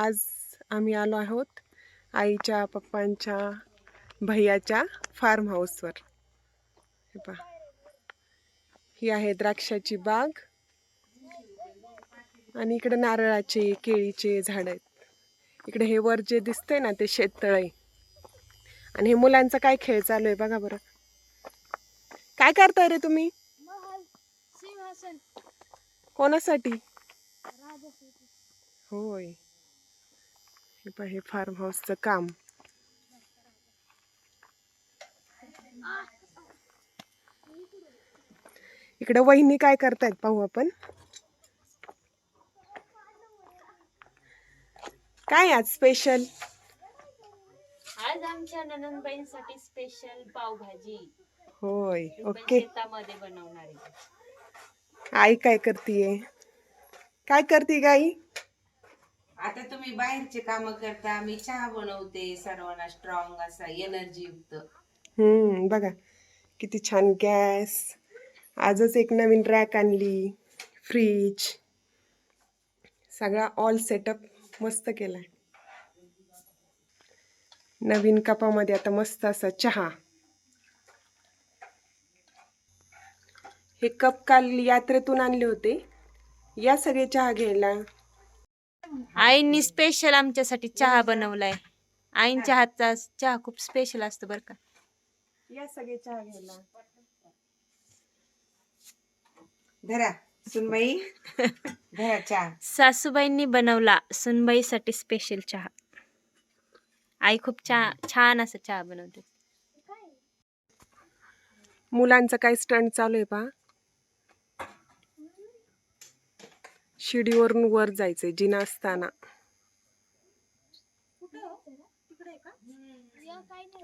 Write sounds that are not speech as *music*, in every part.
आज आम्ही आलो आहोत आईच्या पप्पांच्या भैयाच्या फार्म हाऊसवर हे पहा. ही आहे द्राक्षाची बाग आणि इकडे नारळाचे केळीचे झाड आहेत. इकडे हे वर जे दिसतंय ना ते शेततळ. आहे आणि हे मुलांचा काय खेळ चालू आहे बघा बरं. काय करताय रे तुम्ही? कोणासाठी? होय. हे पहा हे फार्म हाऊसचं काम. इकडे वहिनी काय करतायत पाहू आपण. काय आज स्पेशल आज आमच्या ननंदबाईंसाठी स्पेशल पावभाजी. होय ओके शेतामध्ये बनवणार आहे. आई काय करतीये? काय करते गाई? आता तुम्ही बाहेरचे काम करता मी चहा बनवते सर्वांना स्ट्रॉंग असा एनर्जी युक्त. हम्म बघा किती छान गॅस. आजच एक नवीन रॅक आणली फ्रीज सगळा ऑल सेटअप मस्त केलाय. नवीन कपामध्ये आता मस्त असा चहा. हे कप काल यात्रेतून आणले होते. या सगळे चहा घ्यायला आईंनी स्पेशल आमच्यासाठी चहा बनवलाय. आईंच्या हातचा चहा खूप स्पेशल असतो बरं का. या सगळे चहा घ्यायला. धरा सुनबाई. धरा चहा. सासूबाईंनी बनवला सुनबाईसाठी स्पेशल चहा. आई खूप चहा छान असं चहा बनवते. मुलांचा काय स्टंट चालू आहे पहा. शिडीवरून वर जायचंय जिना असताना.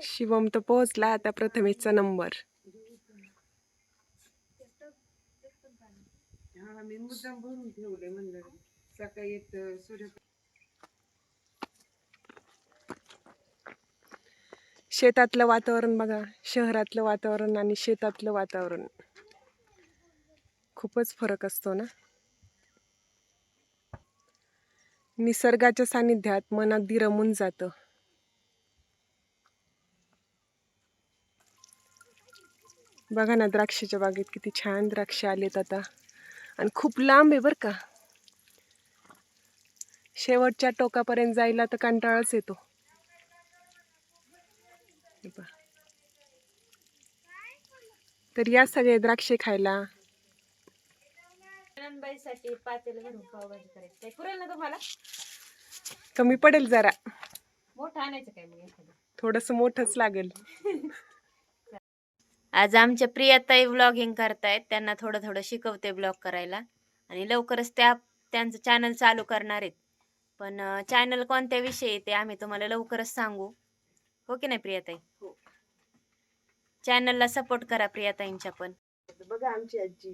शिवम तर पोहोचला आता प्रथमेशचा नंबर. शेतातलं वातावरण बघा शहरातलं वातावरण आणि शेतातलं वातावरण. खूपच फरक असतो ना? निसर्गाच्या सानिध्यात मन अगदी रमून जातं. बघा ना द्राक्षाच्या बागेत किती छान द्राक्ष आलेत आता. आणि खूप लांब आहे बरं का. शेवटच्या टोकापर्यंत जायला तर कंटाळाच येतो. तर या सगळे द्राक्षे खायला पातेल पावभाजी करायची. काय पुरेल ना तुम्हाला? कमी पडेल जरा. मोठं आणायचं काय मग एखादं? थोडस मोठंच लागेल. *laughs* आज आमच्या प्रियाताई व्लॉगिंग करतायत. त्यांना थोडं थोडं शिकवते ब्लॉग करायला. आणि लवकरच त्या त्यांचं चॅनल चालू करणार आहेत. पण चॅनल कोणत्या विषयी ते आम्ही तुम्हाला लवकरच सांगू. हो की नाही प्रियाताई? चॅनलला सपोर्ट करा प्रियाताईंच्या पण. बघा आमची आजी.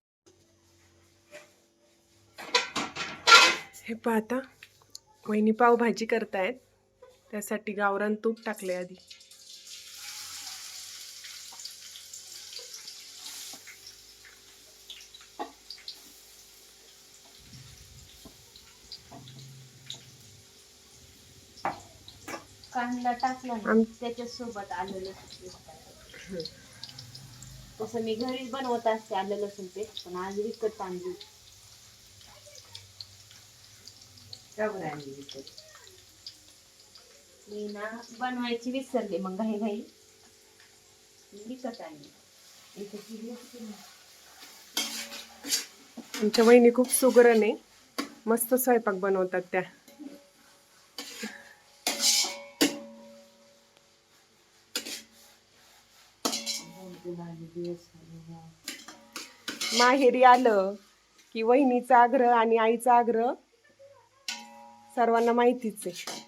हे पाहता वहिनी पावभाजी करतायत. त्यासाठी गावरान तूप टाकले आधी. कांदा टाकला आम- त्याच्यासोबत आलं लसूण तसं मी घरीच बनवत असते आलं लसूण पेस्ट पण आज विकत आणली. मी ना बनवायची विसरले मग घाई घाई. मी विकत आणली आमच्या वहिनी खूप सुगरण आहे. मस्त स्वयंपाक बनवतात त्या. माहेरी आलं की वहिनीचा आग्रह आणि आईचा आग्रह सर्वांना माहितीच आहे.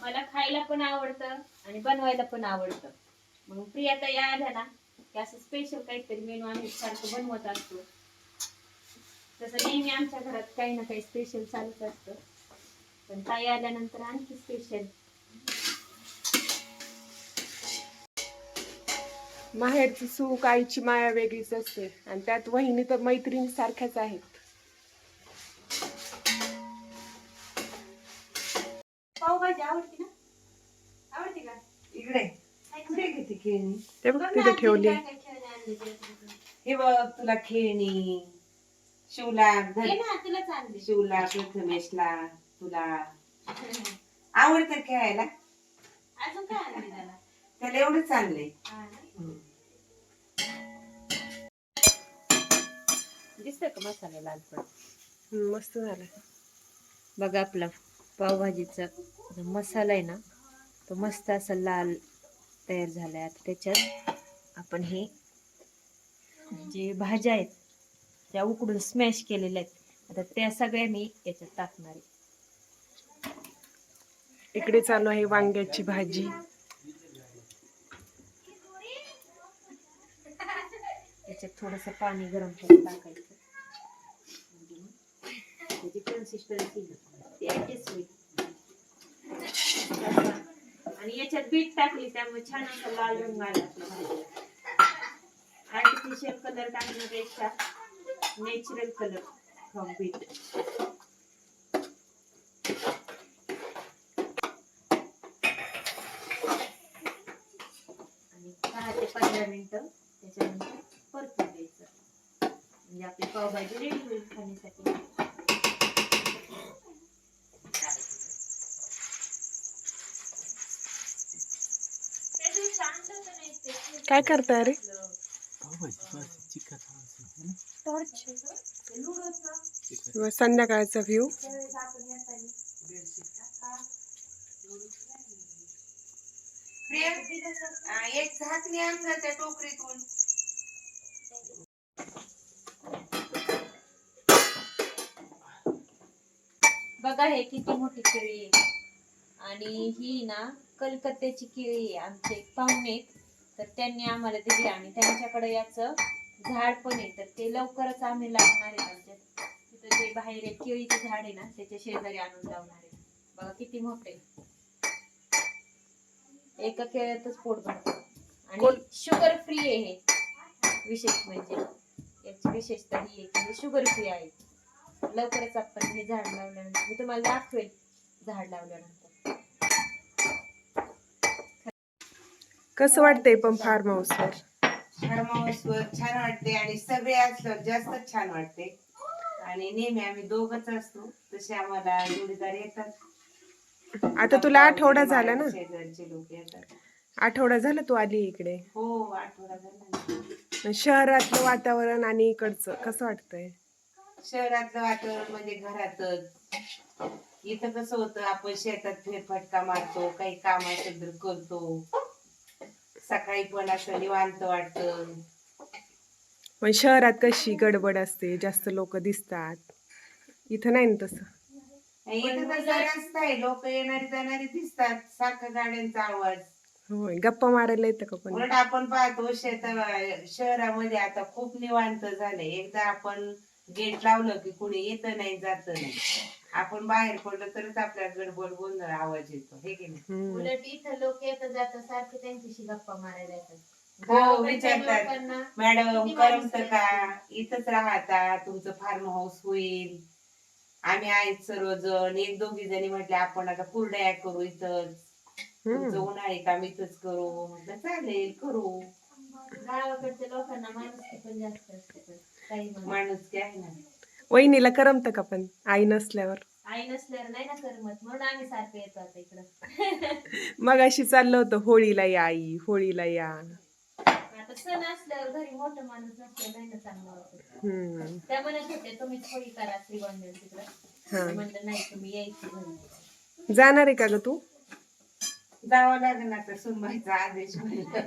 मला खायला पण आवडतं आणि बनवायला पण आवडतं. मग प्रिया ताई आल्या ना की असं स्पेशल काहीतरी मेनू आम्ही सारखं बनवत असतो. तसं नेहमी आमच्या घरात काही ना काही स्पेशल चालूच असतं. पण ताई आल्यानंतर आणखी स्पेशल माहेरची सूक आईची माया वेगळीच असते. आणि त्यात वहिनी तर मैत्रिणी सारख्याच आहेत. खेळणी. ते बघ तिथे ठेवली. हे बघ तुला खेळणी शिवला शिवला प्रथमेशला तुला. *laughs* आवडतं खेळायला? अजून काय आणले त्याला? हा ना? दिसतोय का मसाला लाल पण मस्त झालं. बघा आपला पावभाजीचा मसाला आहे ना तो मस्त असा लाल तयार झालाय आता त्याच्यात आपण हे जे भाज्या आहेत त्या उकडून स्मॅश केलेल्या आहेत. आता त्या सगळ्या मी याच्यात टाकणार आहे. इकडे चालू आहे वांग्याची भाजी. त्याच्यात थोडस पाणी गरम करून टाकायचं. त्याची कन्सिस्टन्सी होईल आणि याच्यात बीट टाकली त्यामुळे छान असा लाल रंग आला आपल्या भाजीला. आर्टिफिशियल कलर टाकण्यापेक्षा नॅचरल कलर फ्रॉम बीट आणि दहा ते पंधरा मिनिटं त्याच्यानंतर परतून द्यायचं म्हणजे आपली पावभाजी रेडी होईल खाण्यासाठी त्या दिवशी आणलं होतं ना एक ते काय करताय रे? संध्याकाळचा व्ह्यू एक झाकणी आण त्या टोकरीतून बघा हे किती मोठी केळी आहे. आणि ही ना कलकत्त्याची केळी आहे आमचे एक पाहुणे. तर त्यांनी आम्हाला दिली आणि त्यांच्याकडे याचं झाड पण आहे. तर ते लवकरच आम्ही लावणार आहे. आमच्या तिथं जे बाहेर एक केळीचं झाड आहे ना त्याच्या शेजारी आणून लावणार आहे. बघा किती मोठे एका केळ्यातच पोट भरतं. आणि शुगर फ्री आहे हे. विशेष म्हणजे. याची विशेषता ही आहे की हे शुगर फ्री आहे. लवकरच आपण हे झाड लावल्यानंतर मी तुम्हाला दाखवेल झाड लावल्यानंतर. कसं वाटतंय पण फार्म हाऊसवर फार्म हाऊसवर छान वाटते आणि सगळे असल्यावर जास्त छान वाटते आणि नेहमी आम्ही दोघच असतो तसे आम्हाला जोडीदार येतात. आता तुला आठवडा झाला ना? शेजारचे लोक येतात. आठवडा झाला तू आली इकडे? हो आठवडा झाला. ना. शहरातलं वातावरण आणि इकडचं कसं वाटतंय? शहरातलं वातावरण म्हणजे घरातच. इथं कसं होतं आपण शेतात फेरफटका मारतो काही काम असेल तर करतो. सकाळी पण असं निवांत वाटतं. पण शहरात कशी गडबड असते जास्त लोक दिसतात. इथं नाही ना तसं. इथं तसं रस्ता आहे. लोक येणारी जाणारी दिसतात. सारखं गाड्यांचा आवाज. होय गप्पा मारायला येतं का पण उलट आपण पाहतो शेत शहरामध्ये आता खूप निवांत झालंय. एकदा आपण गेट लावलं की कुणी येत नाही जात नाही. आपण बाहेर पडलो तरच आपल्या गडबड गोंधळ आवाज येतो हे की नाही? हम्म. उलट इथं लोक येत जात सारखे त्यांच्याशी गप्पा मारायला येतात. हो गावाकडच्या विचारतात. लोकांना मॅडम किती करमत माणसं का? इथंच राहता तुमचं फार्म हाऊस होईल. आम्ही आहेत सर्वजण. एक दोघी जणी म्हटले आपण आता कुरड्या करू इथंच. तुमचं हम्म. उन्हाळी काम इथंच करू. म्हटलं चालेल करू. गावाकडच्या लोकांना माणुसकी पण जास्त असते. माणूस काय आहे ना? वहिनीला करमतं का पण? आई नसल्यावर. आई नसल्यावर नाही ना करमत. म्हणून आम्ही सारखं येतो आता इकडं. मग अशी चाललं होतं होळीला या आई होळीला या. आता सण असल्यावर घरी मोठं माणूस नसल्यावर नाही ना चांगलं वाटत. हम्म. त्या म्हणत होते तुम्हीच होळी करा श्रीगोंद्याला तिकडं. हा. म्हणलं नाही तुम्ही यायची घरी. जाणार आहे का ग तू? जावं लागेल आता सुनबाईचा आदेश म्हणलं.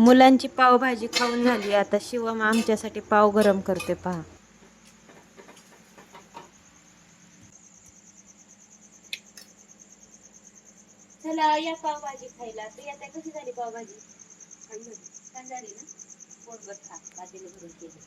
मुलांची पावभाजी खाऊन झाली. आता शिवम आमच्यासाठी पाव गरम करते पहा. चला या पावभाजी खायला. तर आता कशी झाली पावभाजी? छान झाली. ना? पोटभर खा. पातेलं भरून केली.